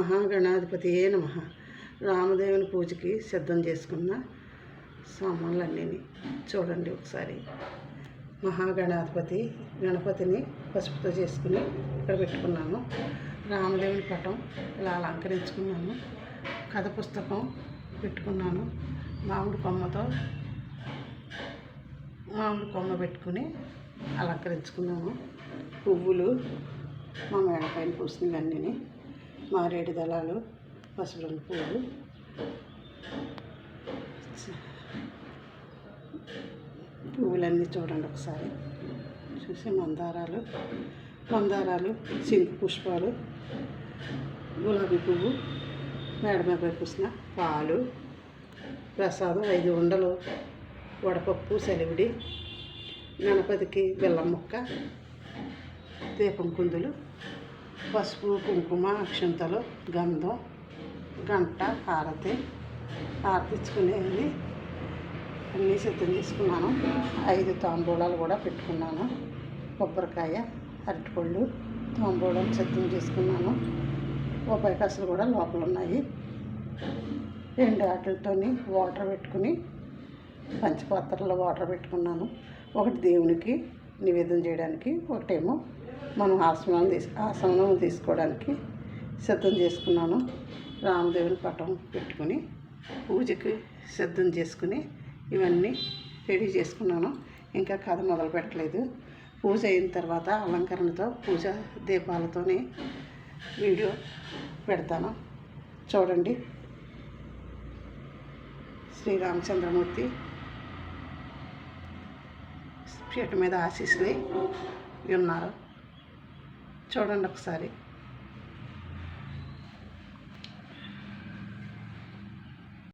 మహాగణాధిపతియే నమ. రామదేవుని పూజకి సిద్ధం చేసుకున్న సామాన్లన్నీ చూడండి ఒకసారి. మహాగణాధిపతి గణపతిని పసుపుతో చేసుకుని ఇక్కడ పెట్టుకున్నాను రామదేవుని పటం ఇలా అలంకరించుకున్నాను కథ పుస్తకం పెట్టుకున్నాను. మామిడి కొమ్మతో మామిడి కొమ్మ పెట్టుకుని అలంకరించుకున్నాను పువ్వులు మా మేడపైన పూసినవన్నీ మారేడు దళాలు పసుపు రంగు పూలు. పువ్వులన్నీ చూడండి ఒకసారి. చూసి మందారాలు మందారాలు సింకు పుష్పాలు గులాబీ పువ్వు మేడ మీద పూసిన పాలు ప్రసాదం ఐదు ఉండలు వడపప్పు సెలవిడి గణపతికి బెల్లం ముక్క దీపం కుందులు పసుపు కుంకుమ అక్షంతలు గంధం గంట హారతి. ఆర్తిచ్చుకునేది అన్నీ సిద్ధం చేసుకున్నాను. ఐదు తాంబూలాలు కూడా పెట్టుకున్నాను. కొబ్బరికాయ అరటిపళ్ళు తాంబూలం సిద్ధం చేసుకున్నాను. బొబ్బాయి కాసులు కూడా లోపల ఉన్నాయి. రెండు వాటితోని వాటర్ పెట్టుకుని పంచపాత్రలో వాటర్ పెట్టుకున్నాను. ఒకటి దేవునికి నివేదన చేయడానికి ఒకటేమో మనం ఆశ్రమం తీసు ఆశ్రమం తీసుకోవడానికి సిద్ధం చేసుకున్నాను. రామదేవుని పటం పెట్టుకుని పూజకి సిద్ధం చేసుకుని ఇవన్నీ రెడీ చేసుకున్నాను. ఇంకా కథ మొదలు పెట్టలేదు. పూజ అయిన తర్వాత అలంకరణతో పూజ దీపాలతోనే వీడియో పెడతాను. చూడండి. శ్రీరామచంద్రమూర్తి పీట మీద ఆశీస్సులై ఉన్నారు. చూడండి ఒకసారి.